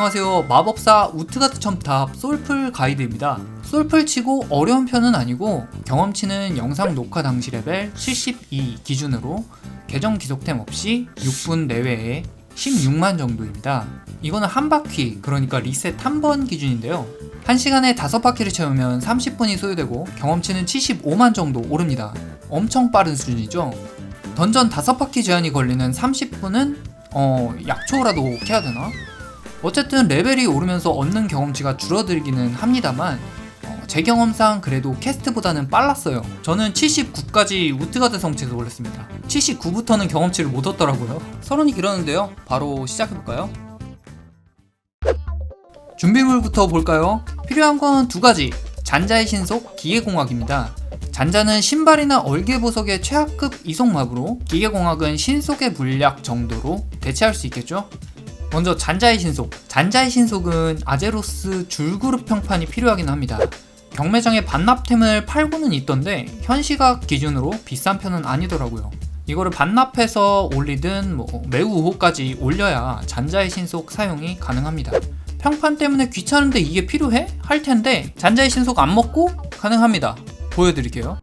안녕하세요. 마법사 우트가트 첨탑 솔플 가이드입니다. 솔플 치고 어려운 편은 아니고 경험치는 영상 녹화 당시 레벨 72 기준으로 계정 기속템 없이 6분 내외에 16만 정도입니다. 이거는 한 바퀴, 그러니까 리셋 한 번 기준인데요. 1시간에 5바퀴를 채우면 30분이 소요되고 경험치는 75만 정도 오릅니다. 엄청 빠른 수준이죠. 던전 5바퀴 제한이 걸리는 30분은 어, 약초라도 해야 되나? 어쨌든 레벨이 오르면서 얻는 경험치가 줄어들기는 합니다만 어, 제 경험상 그래도 캐스트보다는 빨랐어요. 저는 79까지 우트가드 성체에서 올렸습니다. 79부터는 경험치를 못 얻더라고요. 서론이 길었는데요. 바로 시작해볼까요? 준비물부터 볼까요? 필요한 건 두 가지. 잔자의 신속, 기계공학입니다. 잔자는 신발이나 얼개 보석의 최하급 이속마부로 기계공학은 신속의 물약 정도로 대체할 수 있겠죠? 먼저 잔자의 신속. 잔자의 신속은 아제로스 줄그룹 평판이 필요하긴 합니다. 경매장에 반납템을 팔고는 있던데 현 시각 기준으로 비싼 편은 아니더라고요. 이거를 반납해서 올리든 뭐 매우 우호까지 올려야 잔자의 신속 사용이 가능합니다. 평판 때문에 귀찮은데 이게 필요해? 할 텐데 잔자의 신속 안 먹고 가능합니다. 보여드릴게요.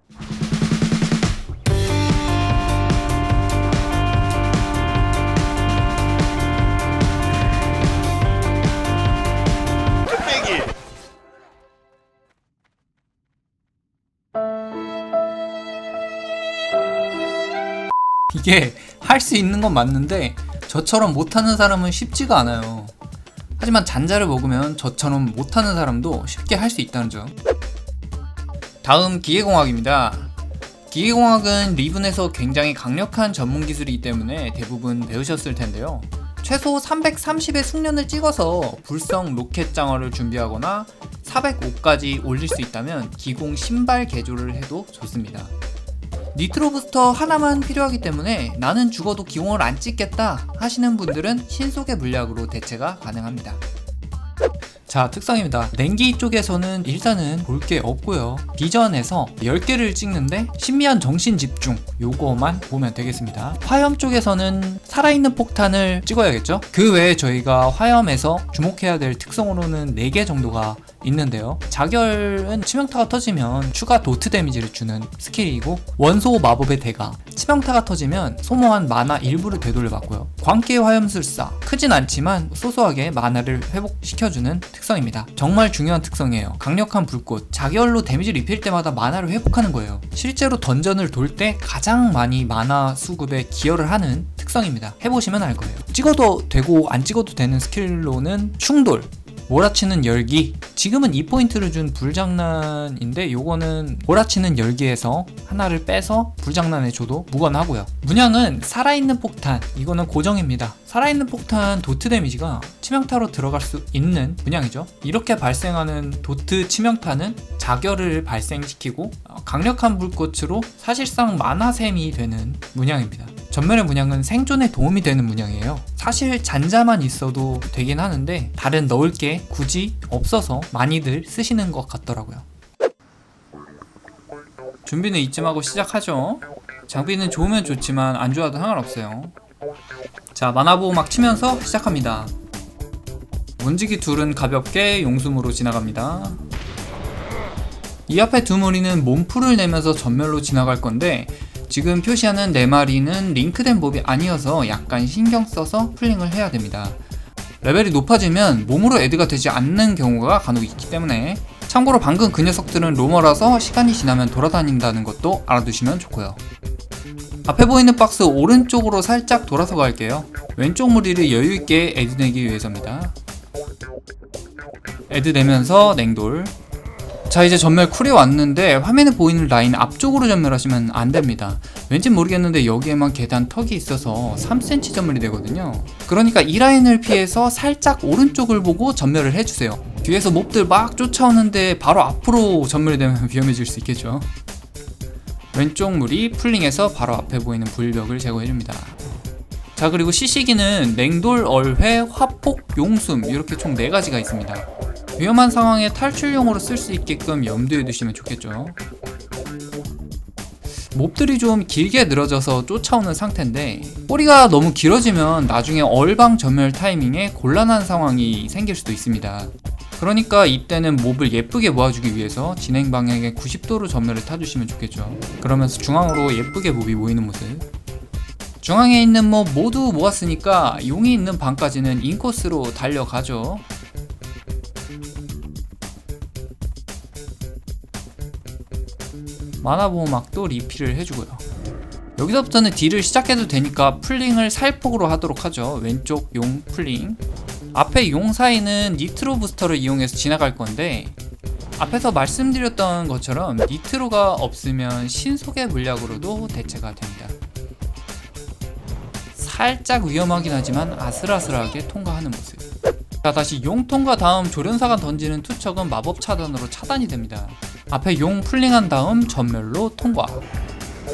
이게 할 수 있는 건 맞는데 저처럼 못하는 사람은 쉽지가 않아요. 하지만 잔자를 먹으면 저처럼 못하는 사람도 쉽게 할 수 있다는 점. 다음 기계공학입니다. 기계공학은 리븐에서 굉장히 강력한 전문 기술이기 때문에 대부분 배우셨을 텐데요. 최소 330의 숙련을 찍어서 불성 로켓 장어를 준비하거나 405까지 올릴 수 있다면 기공 신발 개조를 해도 좋습니다. 니트로 부스터 하나만 필요하기 때문에 나는 죽어도 기공을 안 찍겠다 하시는 분들은 신속의 물약으로 대체가 가능합니다. 자 특성입니다. 냉기 쪽에서는 일단은 볼 게 없고요. 비전에서 10개를 찍는데 신비한 정신 집중 요거만 보면 되겠습니다. 화염 쪽에서는 살아있는 폭탄을 찍어야겠죠? 그 외에 저희가 화염에서 주목해야 될 특성으로는 4개 정도가 있는데요 자결은 치명타가 터지면 추가 도트 데미지를 주는 스킬이고 원소 마법의 대가 치명타가 터지면 소모한 마나 일부를 되돌려 받고요 광기의 화염술사 크진 않지만 소소하게 마나를 회복시켜주는 특성입니다. 정말 중요한 특성이에요. 강력한 불꽃, 자결로 데미지를 입힐 때마다 마나를 회복하는 거예요. 실제로 던전을 돌 때 가장 많이 마나 수급에 기여를 하는 특성입니다. 해보시면 알 거예요. 찍어도 되고 안 찍어도 되는 스킬로는 충돌, 몰아치는 열기. 지금은 2포인트를 준 불장난인데 요거는 몰아치는 열기에서 하나를 빼서 불장난에 줘도 무관하고요. 문양은 살아있는 폭탄. 이거는 고정입니다. 살아있는 폭탄 도트 데미지가 치명타로 들어갈 수 있는 문양이죠. 이렇게 발생하는 도트 치명타는 자결을 발생시키고 어, 강력한 불꽃으로 사실상 만화샘이 되는 문양입니다 전멸의 문양은 생존에 도움이 되는 문양이에요. 사실 잔자만 있어도 되긴 하는데 다른 넣을 게 굳이 없어서 많이들 쓰시는 것 같더라고요. 준비는 이쯤 하고 시작하죠. 장비는 좋으면 좋지만 안 좋아도 상관없어요. 자, 만화보호 막 치면서 시작합니다. 문지기 둘은 가볍게 용숨으로 지나갑니다. 이 앞에 두 무리는 몸풀을 내면서 전멸로 지나갈 건데 지금 표시하는 네 마리는 링크된 몹이 아니어서 약간 신경 써서 풀링을 해야 됩니다. 레벨이 높아지면 몸으로 애드가 되지 않는 경우가 간혹 있기 때문에 참고로 방금 그 녀석들은 로머라서 시간이 지나면 돌아다닌다는 것도 알아두시면 좋고요. 앞에 보이는 박스 오른쪽으로 살짝 돌아서 갈게요. 왼쪽 무리를 여유있게 애드 내기 위해서입니다. 애드 내면서 냉돌 자 이제 전멸 쿨이 왔는데 화면에 보이는 라인 앞쪽으로 전멸하시면 안됩니다. 왠지 모르겠는데 여기에만 계단 턱이 있어서 3cm 전멸이 되거든요. 그러니까 이 라인을 피해서 살짝 오른쪽을 보고 전멸을 해주세요. 뒤에서 몹들 막 쫓아오는데 바로 앞으로 전멸이 되면 위험해질 수 있겠죠. 왼쪽 물이 풀링해서 바로 앞에 보이는 불벽을 제거해줍니다. 자 그리고 시시기는 냉돌, 얼회, 화폭, 용숨 이렇게 총 4가지가 있습니다 위험한 상황에 탈출용으로 쓸 수 있게끔 염두에 두시면 좋겠죠 몹들이 좀 길게 늘어져서 쫓아오는 상태인데 꼬리가 너무 길어지면 나중에 얼방 전멸 타이밍에 곤란한 상황이 생길 수도 있습니다. 그러니까 이때는 몹을 예쁘게 모아주기 위해서 진행 방향에 90도로 전멸을 타주시면 좋겠죠. 그러면서 중앙으로 예쁘게 몹이 모이는 모습. 중앙에 있는 몹 모두 모았으니까 용이 있는 방까지는 인코스로 달려가죠. 마나 보호막도 리필을 해주고요. 여기서부터는 딜을 시작해도 되니까 풀링을 살폭으로 하도록 하죠. 왼쪽 용 풀링. 앞에 용 사이는 니트로 부스터를 이용해서 지나갈 건데 앞에서 말씀드렸던 것처럼 니트로가 없으면 신속의 물약으로도 대체가 됩니다. 살짝 위험하긴 하지만 아슬아슬하게 통과하는 모습. 자 다시 용 통과 다음 조련사가 던지는 투척은 마법 차단으로 차단이 됩니다. 앞에 용 풀링한 다음 전멸로 통과.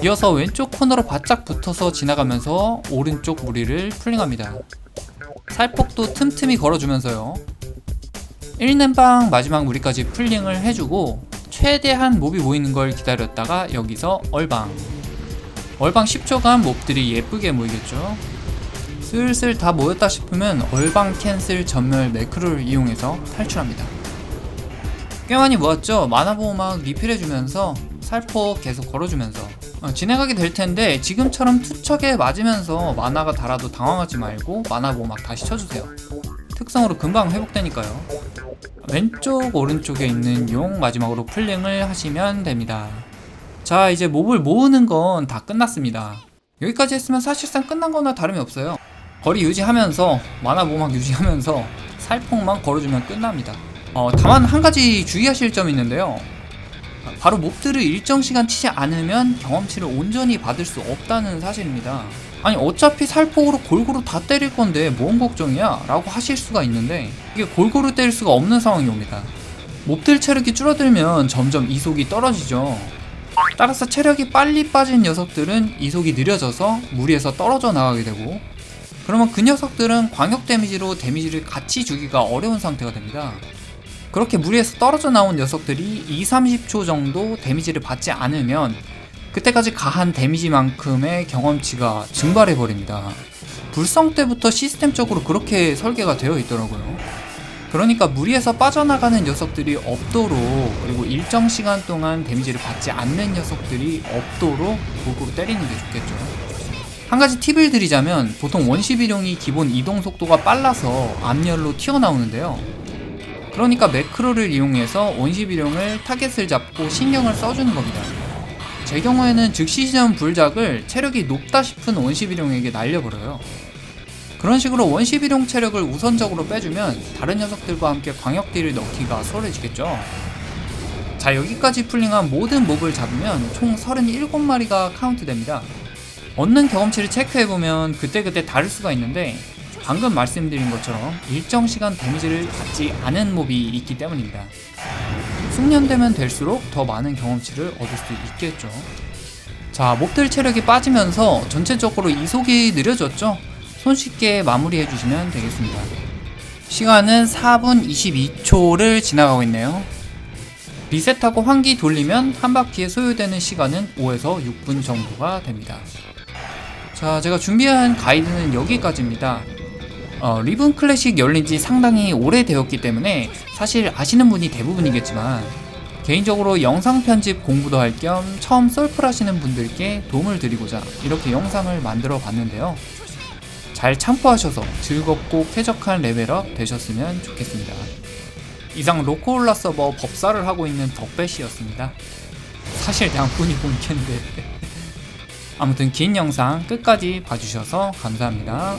이어서 왼쪽 코너로 바짝 붙어서 지나가면서 오른쪽 무리를 풀링합니다. 살폭도 틈틈이 걸어주면서요. 1렘방 마지막 무리까지 풀링을 해주고 최대한 몹이 모이는 걸 기다렸다가 여기서 얼방. 얼방 10초간 몹들이 예쁘게 모이겠죠. 슬슬 다 모였다 싶으면 얼방 캔슬 전멸 매크로를 이용해서 탈출합니다. 꽤 많이 모았죠? 마나보호막 리필해주면서 살포 계속 걸어주면서 어, 진행하게 될 텐데 지금처럼 투척에 맞으면서 마나가 달아도 당황하지 말고 마나보호막 다시 쳐주세요. 특성으로 금방 회복되니까요. 왼쪽 오른쪽에 있는 용 마지막으로 풀링을 하시면 됩니다. 자 이제 몹을 모으는 건 다 끝났습니다. 여기까지 했으면 사실상 끝난 거나 다름이 없어요. 거리 유지하면서 마나 보호막 유지하면서 살폭만 걸어주면 끝납니다. 어, 다만 한 가지 주의하실 점이 있는데요. 바로 몹들을 일정 시간 치지 않으면 경험치를 온전히 받을 수 없다는 사실입니다. 아니 어차피 살폭으로 골고루 다 때릴 건데 뭔 걱정이야? 라고 하실 수가 있는데 이게 골고루 때릴 수가 없는 상황이 옵니다. 몹들 체력이 줄어들면 점점 이속이 떨어지죠. 따라서 체력이 빨리 빠진 녀석들은 이속이 느려져서 무리에서 떨어져 나가게 되고 그러면 그 녀석들은 광역 데미지로 데미지를 같이 주기가 어려운 상태가 됩니다. 그렇게 무리에서 떨어져 나온 녀석들이 2, 30초 정도 데미지를 받지 않으면 그때까지 가한 데미지만큼의 경험치가 증발해 버립니다. 불성 때부터 시스템적으로 그렇게 설계가 되어 있더라고요. 그러니까 무리에서 빠져나가는 녀석들이 없도록 그리고 일정 시간 동안 데미지를 받지 않는 녀석들이 없도록 골고루 때리는 게 좋겠죠. 한 가지 팁을 드리자면 보통 원시비룡이 기본 이동 속도가 빨라서 앞열로 튀어나오는데요. 그러니까 매크로를 이용해서 원시비룡을 타겟을 잡고 신경을 써주는 겁니다. 제 경우에는 즉시 시전 불작을 체력이 높다 싶은 원시비룡에게 날려버려요. 그런 식으로 원시비룡 체력을 우선적으로 빼주면 다른 녀석들과 함께 광역딜을 넣기가 수월해지겠죠. 자 여기까지 풀링한 모든 몹을 잡으면 총 37마리가 카운트됩니다. 얻는 경험치를 체크해보면 그때그때 다를 수가 있는데 방금 말씀드린 것처럼 일정 시간 데미지를 받지 않은 몹이 있기 때문입니다. 숙련되면 될수록 더 많은 경험치를 얻을 수 있겠죠. 자, 몹들 체력이 빠지면서 전체적으로 이속이 느려졌죠? 손쉽게 마무리해 주시면 되겠습니다. 시간은 4분 22초를 지나가고 있네요. 리셋하고 환기 돌리면 한 바퀴에 소요되는 시간은 5에서 6분 정도가 됩니다. 자, 제가 준비한 가이드는 여기까지입니다. 어, 리븐 클래식 열린 지 상당히 오래되었기 때문에 사실 아시는 분이 대부분이겠지만 개인적으로 영상 편집 공부도 할 겸 처음 솔플 하시는 분들께 도움을 드리고자 이렇게 영상을 만들어 봤는데요. 잘 참고하셔서 즐겁고 쾌적한 레벨업 되셨으면 좋겠습니다. 이상 로코올라 서버 법사를 하고 있는 덕배시였습니다. 사실 양분이 본캔데 아무튼 긴 영상 끝까지 봐주셔서 감사합니다.